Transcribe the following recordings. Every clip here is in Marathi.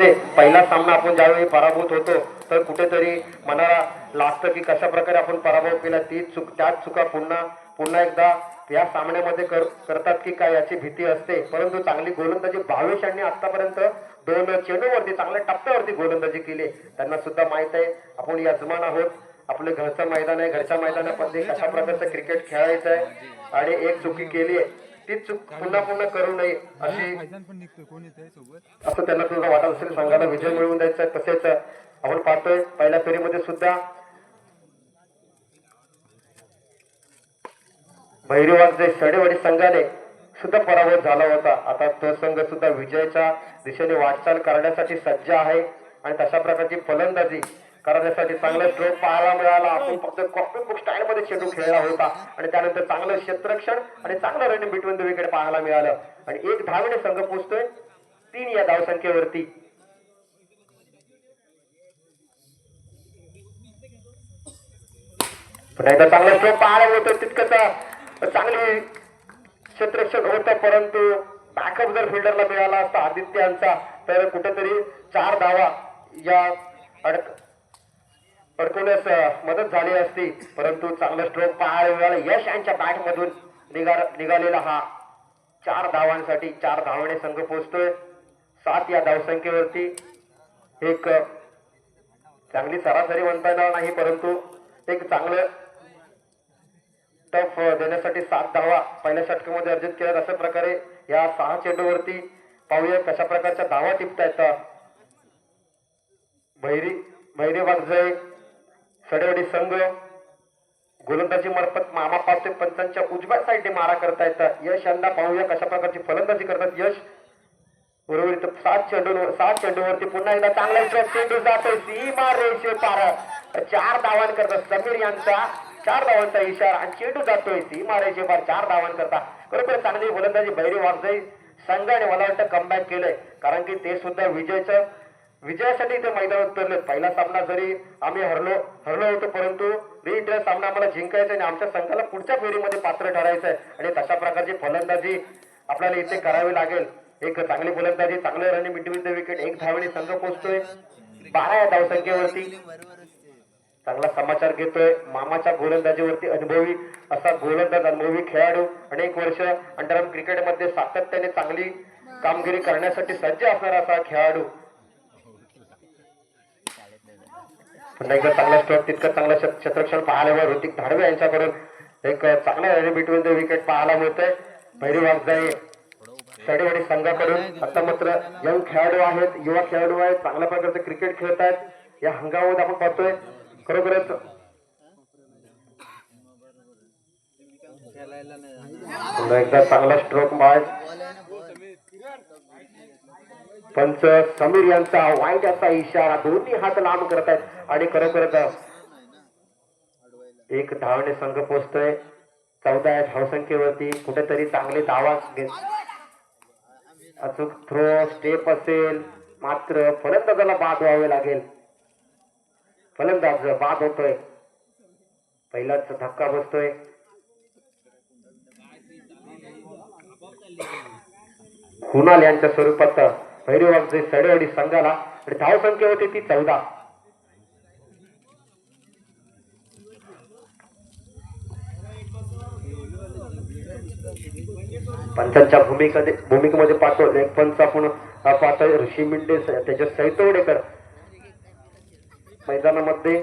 पहिला सामना आपण ज्यावेळी पराभूत होतो तर कुठेतरी मनाला लागतं की कशा प्रकारे आपण पराभव केला ती चूक त्याच चुका पुन्हा पुन्हा एकदा या सामन्यामध्ये कर करतात की काय याची भीती असते. परंतु चांगली गोलंदाजी भावेश यांनी आतापर्यंत दोन चेंडूवरती चांगल्या टप्प्यावरती गोलंदाजी केली त्यांना सुद्धा माहीत आहे आपण यजमान आहोत. आपलं घरचं मैदान आहे घरच्या मैदानामध्ये कशा प्रकारचं क्रिकेट खेळायचं आहे. आणि एक चुकी केली आहे. ती चूक पुन्हा पुन्हा करू नये अशी असं त्यांना तुझं वाटत असेल संघाला विजय मिळवून द्यायचा आहे. तसेच आपण पाहतोय पहिल्या फेरीमध्ये सुद्धा भैरवाग जे सडेवाडी संघाने सुद्धा पराभव झाला होता. आता तो संघ सुद्धा विजयाच्या दिशेने वाटचाल करण्यासाठी सज्ज आहे. आणि तशा प्रकारची फलंदाजी करण्यासाठी चांगला स्ट्रोक पाहायला मिळाला. आपण फक्त कॉफी बुक स्टाईल मध्ये चेंडू खेळला होता. आणि त्यानंतर चांगलं क्षेत्ररक्षण आणि चांगलं रनिंग बिटवीन द विकेट पाहायला मिळालं. आणि एक धावेने संघ पोचतोय तीन या धावसंख्येवरती. पुन्हा एकदा चांगला स्ट्रोक पाहायला मिळतो तितकंच चांगली क्षेत्ररक्षण होतं परंतु बॅकअप जर फिल्डरला मिळाला असता आदित्य यांचा तर कुठेतरी चार धावा या अडक मदत झाली असती परंतु चांगला स्ट्रोक पाहायला मिळाला. यश यांच्या बॅटमधून निघा निघालेला हा चार धावांसाठी चार धावाने संघ पोहोचतोय सात या धावसंख्येवरती एक चांगली सरासरी म्हणता येणार नाही परंतु एक चांगलं टफ देण्यासाठी सात धावा पहिल्या षटकामध्ये अर्जित केल्यात. अशा प्रकारे या सहा चेंडूवरती पाहूया कशा प्रकारच्या धावा टिपतायत भैरी भैरी वागजय सडवडी संघ गोलंदाजी मार्फत मामा पावते पंचांच्या उजव्या साईडने मारा करता येतात यश यंदा पाहूया कशा प्रकारची फलंदाजी करतात यश. उर्वरित सात चेंडू सात चेंडूवरती पुन्हा एकदा चांगला इंटरेस्ट चेंडू जातोय. सीमा रेषे पार चार धावान करतात समीर यांचा चार धावांचा इशारा. आणि चेंडू जातोय सीमा रेषे पार चार धावां करता. खरोखर चांगली गोलंदाजी बैरी वागजाई संघाने मला वाटतं कमबॅक केलंय. कारण की ते सुद्धा विजयचं विजयासाठी ते मैदानात उतरले पहिला सामना जरी आम्ही हरलो हरलो होतो परंतु रीइंटरेस्ट सामना आम्हाला जिंकायचा आणि आमच्या संघाला पुढच्या फेरीमध्ये पात्र ठरायचं आहे. आणि तशा प्रकारची फलंदाजी आपल्याला इथे करावी लागेल. एक चांगली फलंदाजी चांगले रनिंग मिटवीन विकेट एक धावणी संघ पोहोचतोय बारा या धावसंख्येवरती चांगला समाचार घेतोय. मामाच्या गोलंदाजीवरती अनुभवी असा गोलंदाज अनुभवी खेळाडू अनेक वर्ष अंडरआर्म क्रिकेटमध्ये सातत्याने चांगली कामगिरी करण्यासाठी सज्ज असणारा असा खेळाडू पुन्हा एकदा चांगला स्ट्रोक तितकं चांगलं क्षेत्रक्षण पाहायला ऋतिक धाडवे यांच्याकडून एक चांगला बिटवीन द विकेट पाहायला मिळतंय. भैरी वागजाई सडेवाडी संघाकडून आता मात्र यंग खेळाडू आहेत युवा खेळाडू आहेत चांगल्या प्रकारचे क्रिकेट खेळत आहेत. या हंगामामध्ये आपण पाहतोय खरोखरच पुन्हा एकदा चांगला स्ट्रोक मार पंच समीर यांचा वाईट यांचा इशारा दोन्ही हात लांब करत आहेत. आणि खरोखरच एक धावणे संघ पोचतोय. चौदा या धावसंख्येवरती कुठेतरी चांगले धावा अचूक थ्रो स्टेप असेल मात्र फलंदाजाला बाद व्हावे लागेल. फलंदाज बाद होतोय. पहिलाच धक्का बसतोय. कुणाल यांच्या स्वरूपात भैरवागचे सडेवाडी संघाला आणि धावसंख्या होती ती चौदा पंचांच्या भूमिकेमध्ये भूमिकेमध्ये पाहतो पंच आपण पाहतोय ऋषी मिंडे त्याच्या सैतवडेकर मैदानामध्ये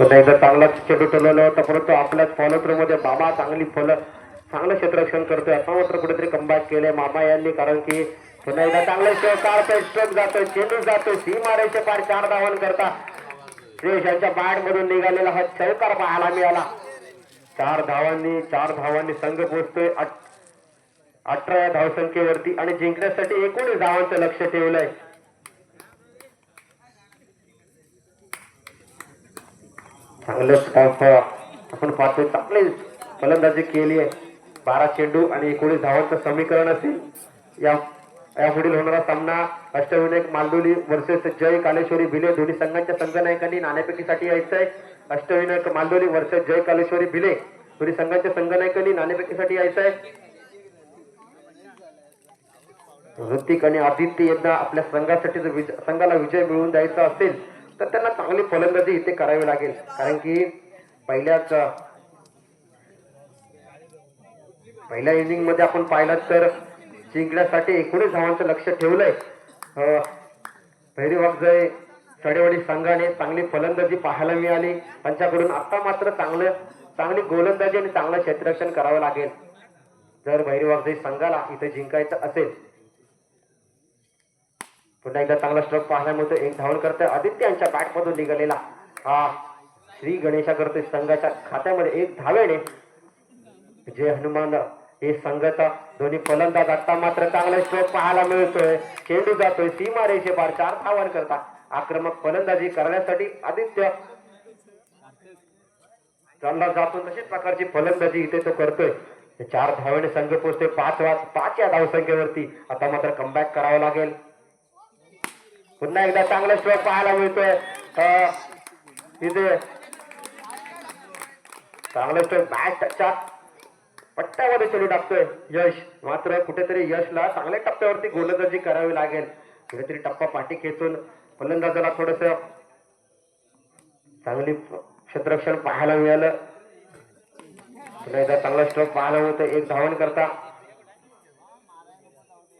पुन्हा एकदा चांगला चेंडू टोलवला होता परंतु आपल्याच फॉलो बाबा मध्ये चांगली फल चांगलं क्षेत्ररक्षण करतोय. आता मात्र कुठेतरी कंबॅक केलंय मामा यांनी कारण की पुन्हा एकदा चांगलं स्ट्रोक स्ट्रोक जातोय चेंडू जातोय सी मारायचे पार चार धावन करता. श्रेयश यांच्या मधून निघालेला हा चौकार पाहायला मिळाला. चार धावांनी चार धावांनी संघ पोहोचतोय अठ- अठरा या धावसंख्येवरती. आणि जिंकण्यासाठी एकोणीस धावांचं लक्ष ठेवलंय. चांगलं स्टाफ आपण पाहतो चांगली फलंदाजी केली आहे. बारा चेंडू आणि एकोणीस धावांचं समीकरण असेल. या यापुढील होणारा सामना अष्टविनायक मालदोली वर्सेस जय कालेश्वरी भिले. दोन्ही संघांच्या संघनायकांनी नाणेफेकीसाठी यायचंय. अष्टविनायक मालदोली वर्सेस जय कालेश्वरी भिले. दोन्ही संघांच्या संघनायकांनी नाणेफेकीसाठी यायचंय. ऋतिक आणि आदित्य यांना आपल्या संघासाठी जर संघाला विजय मिळवून द्यायचा असेल तर त्यांना चांगली फलंदाजी इथे करावी लागेल. कारण की पहिल्याच पहिल्या इनिंगमध्ये आपण पाहिलं तर जिंकण्यासाठी एकोणीस धावांचं लक्ष ठेवलंय. पहिली वागजय सडेवाडी संघाने चांगली फलंदाजी पाहायला मिळाली. त्यांच्याकडून आता मात्र चांगलं चांगली गोलंदाजी आणि चांगलं क्षेत्ररक्षण करावं लागेल. जर भैरवागजाई संघाला इथे जिंकायचं असेल पुन्हा एकदा चांगला स्ट्रोक पाहायला मिळतो एक धावण करतोय. आदित्य यांच्या बॅट मधून निघालेला हा श्री गणेशा करतोय संघाच्या खात्यामध्ये एक धावेने. जे हनुमान हे संघाचा दोन्ही फलंदाज आता मात्र चांगला स्ट्रोक पाहायला मिळतोय. चेंडू जातोय. सीमा रेषे पार चार धावण करता आक्रमक फलंदाजी करण्यासाठी आदित्य चालला जातो. तशीच प्रकारची फलंदाजी इथे तो करतोय. चार धावेने संघ पोचतोय पाच वाज पाच या धावसंख्येवरती. आता मात्र कमबॅक करावं लागेल. पुन्हा एकदा चांगला स्ट्रोक पाहायला मिळतोय. अं, इथे. चांगला स्ट्रोक बॅटच्या पट्ट्यामध्ये चलू टाकतोय यश. मात्र कुठेतरी यशला चांगल्या टप्प्यावरती गोलंदाजी करावी लागेल. कुठेतरी टप्पा पाठी खेचून फलंदाजाला थोडस चांगली क्षेत्रक्षण पाहायला मिळालं. पुन्हा एकदा चांगला स्ट्रोक पाहायला मिळतोय. एक धावण करता.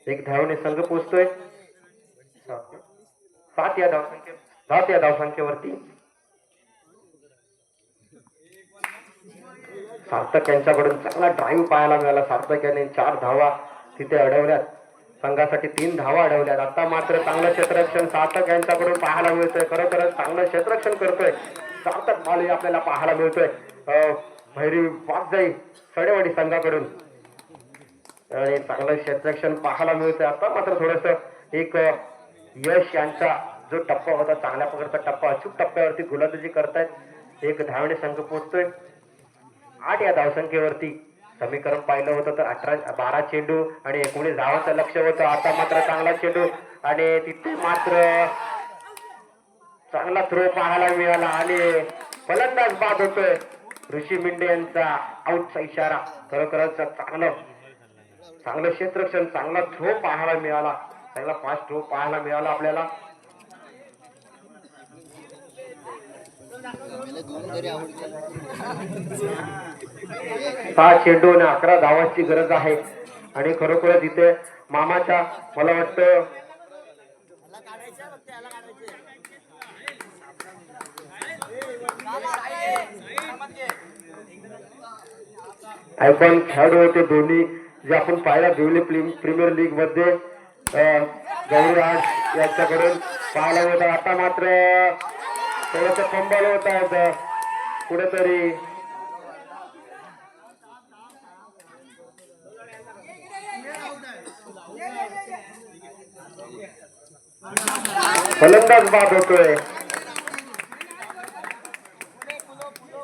एक धावणे संघ पोचतोय. सात या धावसंख्ये सात या धावसंख्येवरती. सार्थक यांच्याकडून चांगला ड्राईव्ह पाहायला मिळाला. सार्थक यांनी चार धावा तिथे अडवल्यात. संघासाठी तीन धावा अडवल्यात. आता मात्र चांगलं क्षेत्ररक्षण सार्थक यांच्याकडून पाहायला मिळतोय. खरोखरच चांगलं क्षेत्ररक्षण करतोय. सार्थक मालही आपल्याला पाहायला मिळतोय. अं, भैरी वागजाई सडेवाडी संघाकडून. आणि चांगलं क्षेत्ररक्षण पाहायला मिळतंय. आता मात्र थोडस एक यश यांचा जो टप्पा होता चांगल्या प्रकारचा टप्पा अचूक टप्प्यावरती गोलंदाजी करतायत. एक धावणे संघ पोहोचतोय आठ या धावसंख्येवरती समीकरण पाहिलं होतं तर अठरा बारा चेंडू आणि एकोणीस धावांचं लक्ष होतं. आता मात्र चांगला चेंडू आणि तिथे मात्र चांगला थ्रो पाहायला मिळाला आणि फलंदाज बाद होतोय. ऋषी मिंडे यांचा आउटचा इशारा. खरोखरच चांगलं चांगलं क्षेत्रक्षण चांगला थ्रो पाहायला मिळाला. चांगला फास्ट थ्रो हो, पाहायला मिळाला आपल्याला. सहा चेंडू आणि अकरा धावांची गरज आहे. आणि खरोखरच इथे मामाच्या मला वाटतं आयकॉन खेळाडू होते दोन्ही जे आपण पाहिला दिवली प्रीमियर लीगमध्ये गौरीराज यांच्याकडून पाहायला होतं आता मात्र थोडस कंबाल होत आहेत कुठेतरी. फलंदाज बाद होतोय.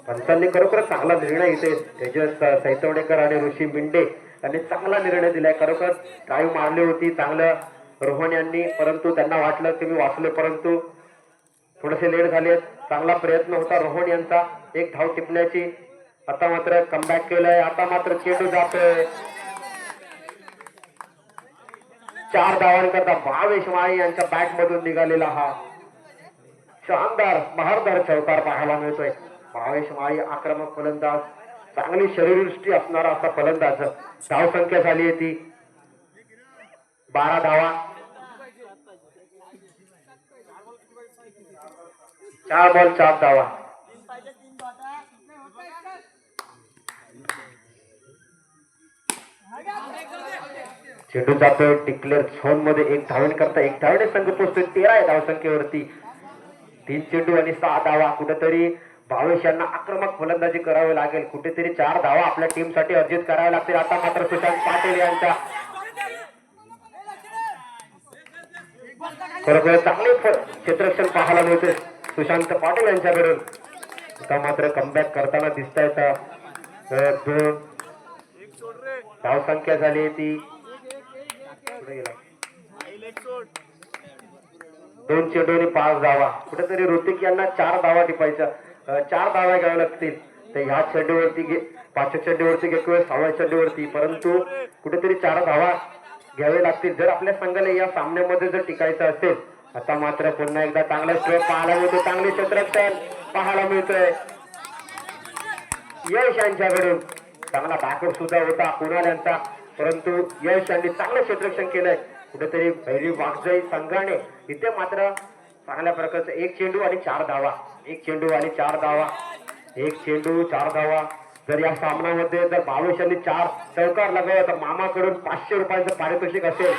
पंचांनी खरोखर चांगला निर्णय इथे तेजस सैतवडेकर आणि ऋषी मिंडे त्यांनी चांगला निर्णय दिलाय. खरोखर ड्राईव्ह मारली होती चांगलं रोहन यांनी परंतु त्यांना वाटलं की मी वाचलो परंतु थोडेसे लेट झाले. चांगला प्रयत्न होता रोहन यांचा. एक धाव टिपण्याची. आता मात्र कमबॅक केलंय. आता मात्र चेंडू जातोय. चार धावांकरता भावेश माळी यांच्या बॅट मधून निघालेला हा. शानदार महारदार चौकार पाहायला मिळतोय. भावेश माळी आक्रमक फलंदाज. चांगली शरीरदृष्टी असणारा असा फलंदाज धाव संख्या झाली आहे ती. बारा धावा. चार बॉल चार धावा. चेंडू जातोय डिक्लेअर झोनमध्ये एक धावण करता एक धावणे संघ पोहोचतोय तेरा आहे धावसंख्येवरती. तीन चेंडू आणि सहा धावा. कुठेतरी भावेश यांना आक्रमक फलंदाजी करावी लागेल. कुठेतरी चार धावा आपल्या टीमसाठी अर्जित कराव्या लागतील. आता मात्र सुशांत पाटील यांच्या खरोखर चांगले क्षेत्रक्षण पाहायला मिळते. सुशांत पाटील यांच्याकडून आता मात्र कमबॅक करताना दिसत आहेत दोन. धावसंख्या झाली ती. दोनशे दोन पाच धावा. कुठेतरी ऋतिक यांना चार धावा टिपायच्या. चार धावा घ्याव्या लागतील. तर ह्या चेंडूवरती घे पाचव्या चेंडूवरती घे किंवा सहाव्या चेंडूवरती परंतु कुठेतरी चार धावा घ्यावे लागतील. जर आपल्या संघाला या सामन्यामध्ये जर टिकायचं असेल आता मात्र पुन्हा एकदा चांगला स्ट्रोक पाहायला मिळतो चांगले क्षेत्रक्षण पाहायला मिळतोय. यश यांच्याकडून. चांगला बॅकअप सुद्धा होता कुणाल यांचा परंतु यश यांनी चांगलं क्षेत्रक्षण केलंय. कुठेतरी भैरी वागजाई संघाने इथे मात्र चांगल्या प्रकारचं एक चेंडू आणि चार धावा. एक चेंडू आणि चार धावा. एक चेंडू चार धावा. जर या सामन्यामध्ये जर बावीस आणि चार चौकार लगावला तर मामाकडून पाचशे रुपयांचं पारितोषिक असेल.